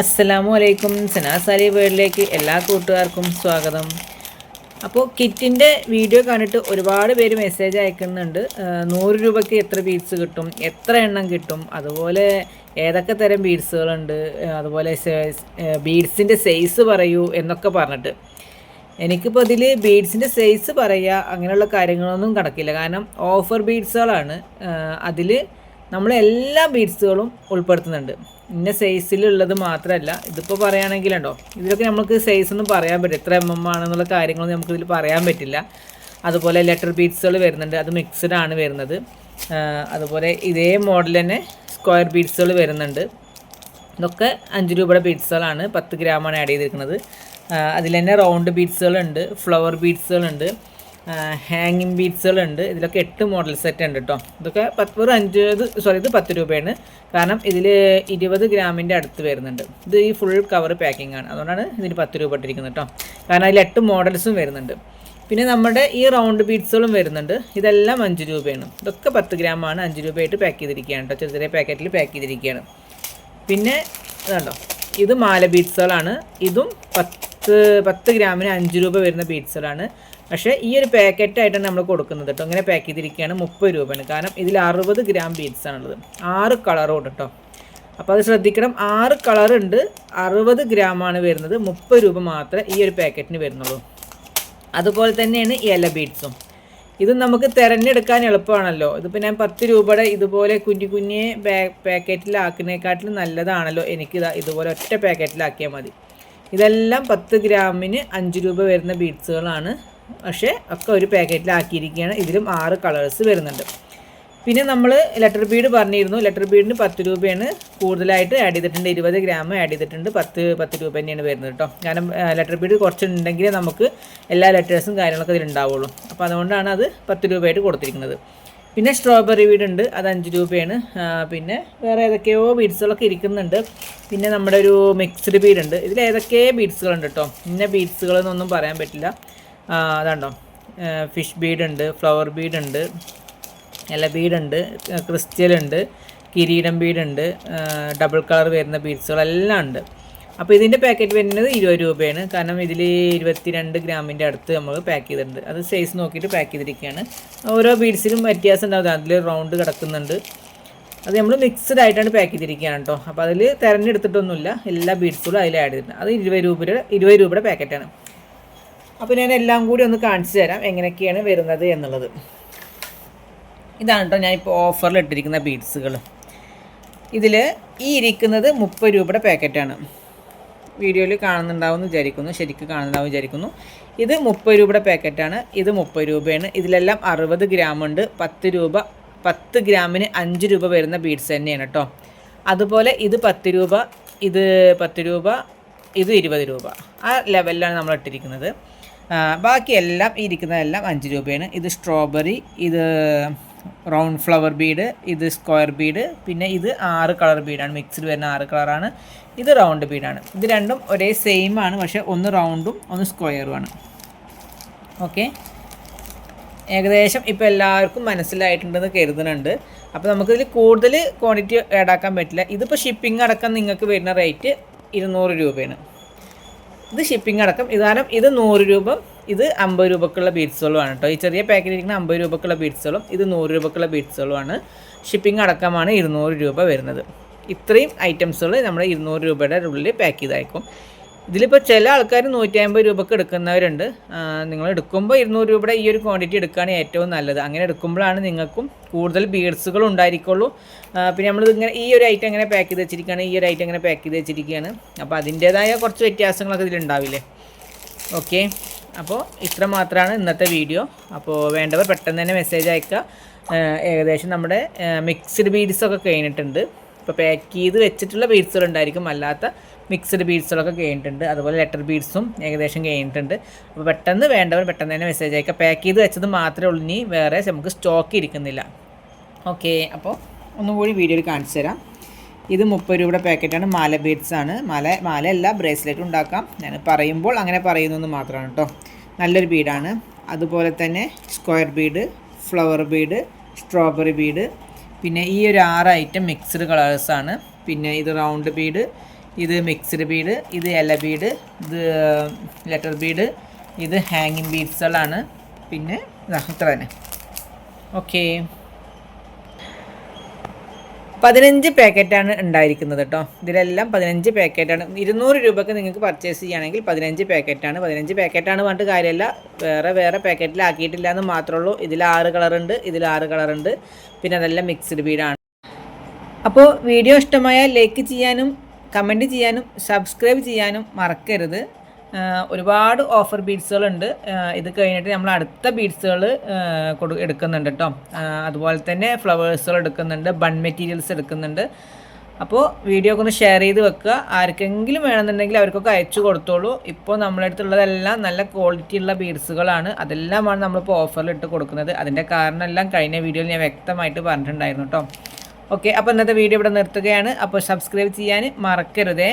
അസ്സലാമു അലൈക്കും. സനാസാരി വേർഡിലേക്ക് എല്ലാ കൂട്ടുകാർക്കും സ്വാഗതം. അപ്പോൾ കിറ്റിന്റെ വീഡിയോ കണ്ടിട്ട് ഒരുപാട് പേര് മെസ്സേജ് അയക്കുന്നുണ്ട്. നൂറ് രൂപയ്ക്ക് എത്ര ബീഡ്സ് കിട്ടും? എത്ര എണ്ണം കിട്ടും? അതുപോലെ ഏതൊക്കെ തരം ബീഡ്സുകളുണ്ട് അതുപോലെ ബീഡ്സിന്റെ സൈസ് പറയൂ എന്നൊക്കെ പറഞ്ഞിട്ട്. എനിക്കിപ്പോൾ ഇതിൽ ബീഡ്സിന്റെ സൈസ് പറയുക അങ്ങനെയുള്ള കാര്യങ്ങളൊന്നും കണക്കില്ല. കാരണം ഓഫർ ബീഡ്സുകളാണ്. അതിൽ നമ്മൾ എല്ലാ ബീഡ്സുകളും ഉൾപ്പെടുത്തുന്നുണ്ട്. ഇന്ന സൈസിലുള്ളത് മാത്രമല്ല ഇതിപ്പോൾ പറയുകയാണെങ്കിലുണ്ടോ ഇതിലൊക്കെ നമുക്ക് സൈസ് ഒന്നും പറയാൻ പറ്റില്ല. എത്ര എം എം ആണെന്നുള്ള കാര്യങ്ങളൊന്നും നമുക്കിതിൽ പറയാൻ പറ്റില്ല. അതുപോലെ ലെറ്റർ ബീഡ്സുകൾ വരുന്നുണ്ട് അത് മിക്സഡ് ആണ് വരുന്നത്. അതുപോലെ ഇതേ മോഡൽ തന്നെ സ്ക്വയർ ബീഡ്സുകൾ വരുന്നുണ്ട്. ഇതൊക്കെ അഞ്ച് രൂപയുടെ ബീഡ്സുകളാണ് പത്ത് ഗ്രാമാണ് ആഡ് ചെയ്തിരിക്കുന്നത്. അതിൽ തന്നെ റൗണ്ട് ബീഡ്സുകളുണ്ട് ഫ്ലവർ ബീഡ്സുകളുണ്ട് ഹാങ്ങിങ് ബീഡ്സുകളുണ്ട് ഇതിലൊക്കെ എട്ട് മോഡൽ സെറ്റ് ഉണ്ട് കേട്ടോ ഇതൊക്കെ പത്ത് ഒരു അഞ്ച് സോറി ഇത് പത്ത് രൂപയാണ്. കാരണം ഇതിൽ ഇരുപത് ഗ്രാമിന്റെ അടുത്ത് വരുന്നുണ്ട്. ഇത് ഈ ഫുൾ കവർ പാക്കിംഗ് ആണ്. അതുകൊണ്ടാണ് ഇതിന് പത്ത് രൂപ ഇട്ടിരിക്കുന്നത് കേട്ടോ കാരണം അതിൽ എട്ട് മോഡൽസും വരുന്നുണ്ട്. പിന്നെ നമ്മുടെ ഈ റൗണ്ട് ബീഡ്സുകളും വരുന്നുണ്ട്. ഇതെല്ലാം അഞ്ച് രൂപയാണ്. ഇതൊക്കെ പത്ത് ഗ്രാമാണ് അഞ്ച് രൂപയായിട്ട് പാക്ക് ചെയ്തിരിക്കുകയാണ് കേട്ടോ ചെറിയ ചെറിയ പാക്കറ്റിൽ പാക്ക് ചെയ്തിരിക്കുകയാണ്. പിന്നെ ഇതുണ്ടോ ഇത് മാല ബീഡ്സുകളാണ്. ഇതും പത്ത് പത്ത് ഗ്രാമിന് അഞ്ച് രൂപ വരുന്ന ബീഡ്സുകളാണ്. പക്ഷേ ഈ ഒരു പാക്കറ്റായിട്ടാണ് നമ്മൾ കൊടുക്കുന്നത് കേട്ടോ. ഇങ്ങനെ പാക്ക് ചെയ്തിരിക്കുകയാണ് മുപ്പത് രൂപയാണ് കാരണം ഇതിൽ അറുപത് ഗ്രാം ബീഡ്സാണുള്ളത്. ആറ് കളറും ഉണ്ട് കേട്ടോ. അപ്പോൾ അത് ശ്രദ്ധിക്കണം. ആറ് കളറുണ്ട് അറുപത് ഗ്രാമാണ് വരുന്നത്. മുപ്പത് രൂപ മാത്രമേ ഈ ഒരു പാക്കറ്റിന് വരുന്നുള്ളൂ. അതുപോലെ തന്നെയാണ് ഇല ബീഡ്സും. ഇത് നമുക്ക് തിരഞ്ഞെടുക്കാൻ എളുപ്പമാണല്ലോ. ഇതിപ്പോൾ ഞാൻ പത്ത് രൂപയുടെ ഇതുപോലെ കുഞ്ഞു കുഞ്ഞെ പാക്കറ്റിലാക്കുന്നതിനെക്കാട്ടിലും നല്ലതാണല്ലോ എനിക്ക് ഇതാ ഇതുപോലെ ഒറ്റ പാക്കറ്റിലാക്കിയാൽ മതി. ഇതെല്ലാം പത്ത് ഗ്രാമിന് അഞ്ച് രൂപ വരുന്ന ബീഡ്സുകളാണ്. പക്ഷേ ഒക്കെ ഒരു പാക്കറ്റിലാക്കിയിരിക്കുകയാണ്. ഇതിലും ആറ് കളേഴ്സ് വരുന്നുണ്ട്. പിന്നെ നമ്മൾ ലെറ്റർ ബീഡ് പറഞ്ഞിരുന്നു. ലെറ്റർ ബീഡിന് പത്ത് രൂപയാണ് കൂടുതലായിട്ട് ആഡ് ചെയ്തിട്ടുണ്ട്. ഇരുപത് ഗ്രാം ആഡ് ചെയ്തിട്ടുണ്ട്. പത്ത് പത്ത് രൂപ തന്നെയാണ് വരുന്നത് കേട്ടോ. കാരണം ലെറ്റർ ബീഡ് കുറച്ചുണ്ടെങ്കിലേ നമുക്ക് എല്ലാ ലെറ്റേഴ്സും കാര്യങ്ങളൊക്കെ ഇതിലുണ്ടാവുള്ളൂ അപ്പോൾ അതുകൊണ്ടാണ് അത് പത്ത് രൂപയായിട്ട് കൊടുത്തിരിക്കുന്നത്. പിന്നെ സ്ട്രോബെറി വീടുണ്ട് അത് അഞ്ച് രൂപയാണ്. പിന്നെ വേറെ ഏതൊക്കെയോ ബീഡ്സുകളൊക്കെ ഇരിക്കുന്നുണ്ട്. പിന്നെ നമ്മുടെ ഒരു മിക്സ്ഡ് ബീഡുണ്ട് ഇതിൽ ഏതൊക്കെ ബീഡ്സുകളുണ്ട് കേട്ടോ? ഇന്ന ബീഡ്സുകളെന്നൊന്നും പറയാൻ പറ്റില്ല. അതാണ്ടോ? ഫിഷ് ബീഡുണ്ട് ഫ്ലവർ ബീഡുണ്ട് ഇല ബീഡുണ്ട് ക്രിസ്റ്റൽ ഉണ്ട് കിരീടം ബീഡുണ്ട് ഡബിൾ കളർ വരുന്ന ബീഡ്സുകളെല്ലാം ഉണ്ട്. അപ്പോൾ ഇതിന്റെ പാക്കറ്റ് വരുന്നത് ഇരുപത് രൂപയാണ്. കാരണം ഇതിൽ ഇരുപത്തിരണ്ട് ഗ്രാമിന്റെ അടുത്ത് നമ്മൾ പാക്ക് ചെയ്തിട്ടുണ്ട്. അത് സൈസ് നോക്കിയിട്ട് പാക്ക് ചെയ്തിരിക്കുകയാണ്. ഓരോ ബീഡ്സിലും വ്യത്യാസം ഉണ്ടാവും. അതിൽ റൗണ്ട് കിടക്കുന്നുണ്ട്. അത് നമ്മൾ മിക്സ്ഡ് ആയിട്ടാണ് പാക്ക് ചെയ്തിരിക്കുകയാണ് കേട്ടോ. അപ്പോൾ അതിൽ തിരഞ്ഞെടുത്തിട്ടൊന്നുമില്ല. എല്ലാ ബീഡ്സുകളും അതിൽ ആഡ് ചെയ്തിട്ടുണ്ട്. അത് ഇരുപത് രൂപയുടെ ഇരുപത് രൂപയുടെ പാക്കറ്റാണ് അപ്പോൾ ഞാൻ എല്ലാം കൂടി ഒന്ന് കാണിച്ചു തരാം എങ്ങനെയൊക്കെയാണ് വരുന്നത് എന്നുള്ളത്. ഇതാണ് കേട്ടോ ഞാനിപ്പോൾ ഓഫറിൽ ഇട്ടിരിക്കുന്ന ബീഡ്സുകൾ ഇതിൽ ഈ ഇരിക്കുന്നത് മുപ്പത് രൂപയുടെ പാക്കറ്റാണ് വീഡിയോയിൽ കാണുന്നുണ്ടാവുമെന്ന് വിചാരിക്കുന്നു. ശരിക്കും കാണുന്നുണ്ടാവും വിചാരിക്കുന്നു. ഇത് മുപ്പത് രൂപയുടെ പാക്കറ്റാണ് ഇത് മുപ്പത് രൂപയാണ്. ഇതിലെല്ലാം അറുപത് ഗ്രാം ഉണ്ട്. പത്ത് രൂപ പത്ത് ഗ്രാമിന് അഞ്ച് രൂപ വരുന്ന ബീഡ്സ് തന്നെയാണ് കേട്ടോ അതുപോലെ ഇത് പത്ത് രൂപ ഇത് പത്ത് രൂപ ഇത് ഇരുപത് രൂപ. ആ ലെവലിലാണ് നമ്മൾ ഇട്ടിരിക്കുന്നത്. ബാക്കി ഈ ഇരിക്കുന്നതെല്ലാം അഞ്ച് രൂപയാണ്. ഇത് സ്ട്രോബെറി ഇത് റൗണ്ട് ഫ്ലവർ ബീഡ് ഇത് സ്ക്വയർ ബീഡ് പിന്നെ ഇത് ആറ് കളർ ബീഡാണ്. മിക്സ്ഡ് വരുന്ന ആറ് കളറാണ്. ഇത് റൗണ്ട് ബീഡാണ്. ഇത് രണ്ടും ഒരേ സെയിം ആണ് പക്ഷേ ഒന്ന് റൗണ്ടും ഒന്ന് സ്ക്വയറുമാണ് ഓക്കെ ഏകദേശം ഇപ്പോൾ എല്ലാവർക്കും മനസ്സിലായിട്ടുണ്ടെന്ന് കരുതുന്നുണ്ട്. അപ്പോൾ നമുക്കിതിൽ കൂടുതൽ ക്വാണ്ടിറ്റി ആഡാക്കാൻ പറ്റില്ല. ഇതിപ്പോൾ ഷിപ്പിംഗ് അടക്കം നിങ്ങൾക്ക് വരുന്ന റേറ്റ് ഇരുന്നൂറ് രൂപയാണ്. ഇത് ഷിപ്പിംഗ് അടക്കം. ഇതാനും ഇത് നൂറ് രൂപ ഇത് അമ്പത് രൂപക്കുള്ള ബീഡ്സുകളുമാണ് കേട്ടോ ഈ ചെറിയ പാക്കറ്റ് ഇരിക്കുന്ന അമ്പത് രൂപക്കുള്ള ബീഡ്സുകളും ഇത് നൂറ് രൂപക്കുള്ള ബീഡ്സുകളുമാണ് ഷിപ്പിംഗ് അടക്കമാണ് ഇരുന്നൂറ് രൂപ വരുന്നത്. ഇത്രയും ഐറ്റംസുകൾ നമ്മൾ ഇരുന്നൂറ് രൂപയുടെ ഉള്ളിൽ പാക്ക് ചെയ്തയക്കും. ഇതിലിപ്പോൾ ചില ആൾക്കാർ നൂറ്റി അമ്പത് രൂപക്ക് എടുക്കുന്നവരുണ്ട്. നിങ്ങൾ എടുക്കുമ്പോൾ ഇരുന്നൂറ് രൂപയുടെ ഈ ഒരു ക്വാണ്ടിറ്റി എടുക്കുകയാണ് ഏറ്റവും നല്ലത്. അങ്ങനെ എടുക്കുമ്പോഴാണ് നിങ്ങൾക്കും കൂടുതൽ ബീഡ്സുകൾ ഉണ്ടായിരിക്കുള്ളൂ. പിന്നെ നമ്മൾ ഇങ്ങനെ ഈ ഒരു ഐറ്റം എങ്ങനെ പാക്ക് ചെയ്ത് വെച്ചിരിക്കുകയാണ് ഈ ഒരു ഐറ്റം എങ്ങനെ പാക്ക് ചെയ്ത് വെച്ചിരിക്കുകയാണ്. അപ്പോൾ അതിന്റേതായ കുറച്ച് വ്യത്യാസങ്ങളൊക്കെ ഇതിലുണ്ടാവില്ലേ ഓക്കെ. അപ്പോൾ ഇത്ര മാത്രമാണ് ഇന്നത്തെ വീഡിയോ അപ്പോൾ വേണ്ടവർ പെട്ടെന്ന് തന്നെ മെസ്സേജ് അയക്കുക. ഏകദേശം നമ്മുടെ മിക്സ്ഡ് ബീഡ്സൊക്കെ കഴിഞ്ഞിട്ടുണ്ട്. ഇപ്പോൾ പാക്ക് ചെയ്ത് വെച്ചിട്ടുള്ള ബീഡ്സുകൾ ഉണ്ടായിരിക്കും അല്ലാത്ത മിക്സ്ഡ് ബീഡ്സുകളൊക്കെ കഴിഞ്ഞിട്ടുണ്ട് അതുപോലെ ലെറ്റർ ബീഡ്സും ഏകദേശം കഴിഞ്ഞിട്ടുണ്ട് അപ്പോൾ പെട്ടെന്ന് വേണ്ടവർ പെട്ടെന്ന് തന്നെ മെസ്സേജ് അയക്കുക പാക്ക് ചെയ്ത് വെച്ചത് മാത്രമേ ഉള്ളൂ. ഇനി വേറെ നമുക്ക് സ്റ്റോക്ക് ഇരിക്കുന്നില്ല. ഓക്കെ അപ്പോൾ ഒന്നും കൂടി വീഡിയോയിൽ കാണിച്ചു തരാം. ഇത് മുപ്പത് രൂപയുടെ പാക്കറ്റാണ് മാല ബീഡ്സ് ആണ്. മാല മാല അല്ല ബ്രേസ്ലെറ്റ് ഉണ്ടാക്കാം. ഞാൻ പറയുമ്പോൾ അങ്ങനെ പറയുന്നതെന്ന് മാത്രമാണ് കേട്ടോ. നല്ലൊരു ബീഡാണ് അതുപോലെ തന്നെ square bead flower bead strawberry bead പിന്നെ ഈ ഒരു ആറ് ഐറ്റം മിക്സ്ഡ് കളേഴ്സാണ് പിന്നെ ഇത് റൗണ്ട് ബീഡ് ഇത് മിക്സ്ഡ് ബീഡ് ഇത് എല ബീഡ് ഇത് ലെറ്റർ ബീഡ് ഇത് ഹാങ്ങിങ് ബീഡ്സുകളാണ് പിന്നെ ഇതാ തന്നെ ഓക്കേ പതിനഞ്ച് പാക്കറ്റാണ് ഉണ്ടായിരിക്കുന്നത് കേട്ടോ. ഇതിലെല്ലാം പതിനഞ്ച് പാക്കറ്റാണ്. ഇരുന്നൂറ് രൂപയ്ക്ക് നിങ്ങൾക്ക് പർച്ചേസ് ചെയ്യുകയാണെങ്കിൽ പതിനഞ്ച് പാക്കറ്റാണ്. പതിനഞ്ച് പാക്കറ്റാണ് പറഞ്ഞിട്ട് കാര്യമല്ല. വേറെ വേറെ പാക്കറ്റിലാക്കിയിട്ടില്ല എന്ന് മാത്രമേ ഉള്ളൂ ഇതിൽ ആറ് കളറുണ്ട് ഇതിൽ ആറ് കളറുണ്ട് പിന്നെ അതെല്ലാം മിക്സ്ഡ് ബീഡാണ് അപ്പോൾ വീഡിയോ ഇഷ്ടമായാൽ ലൈക്ക് ചെയ്യാനും കമന്റ് ചെയ്യാനും സബ്സ്ക്രൈബ് ചെയ്യാനും മറക്കരുത്. ഒരുപാട് ഓഫർ ബീഡ്സുകളുണ്ട് ഇത് കഴിഞ്ഞിട്ട് നമ്മൾ അടുത്ത ബീഡ്സുകൾ കൊടു എടുക്കുന്നുണ്ട് കേട്ടോ അതുപോലെ തന്നെ ഫ്ലവേഴ്സുകൾ എടുക്കുന്നുണ്ട് ബൺ മെറ്റീരിയൽസ് എടുക്കുന്നുണ്ട്. അപ്പോൾ വീഡിയോ ഒക്കെ ഒന്ന് ഷെയർ ചെയ്ത് വെക്കുക. ആർക്കെങ്കിലും വേണമെന്നുണ്ടെങ്കിൽ അവർക്കൊക്കെ അയച്ചു കൊടുത്തോളൂ. ഇപ്പോൾ നമ്മളെ അടുത്തുള്ളതെല്ലാം നല്ല ക്വാളിറ്റി ഉള്ള ബീഡ്സുകളാണ് അതെല്ലാമാണ് നമ്മളിപ്പോൾ ഓഫറിൽ ഇട്ട് കൊടുക്കുന്നത്. അതിന്റെ കാരണമെല്ലാം കഴിഞ്ഞ വീഡിയോയിൽ ഞാൻ വ്യക്തമായിട്ട് പറഞ്ഞിട്ടുണ്ടായിരുന്നു കേട്ടോ ഓക്കെ അപ്പോൾ ഇന്നത്തെ വീഡിയോ ഇവിടെ നിർത്തുകയാണ്. അപ്പോൾ സബ്സ്ക്രൈബ് ചെയ്യാൻ മറക്കരുതേ.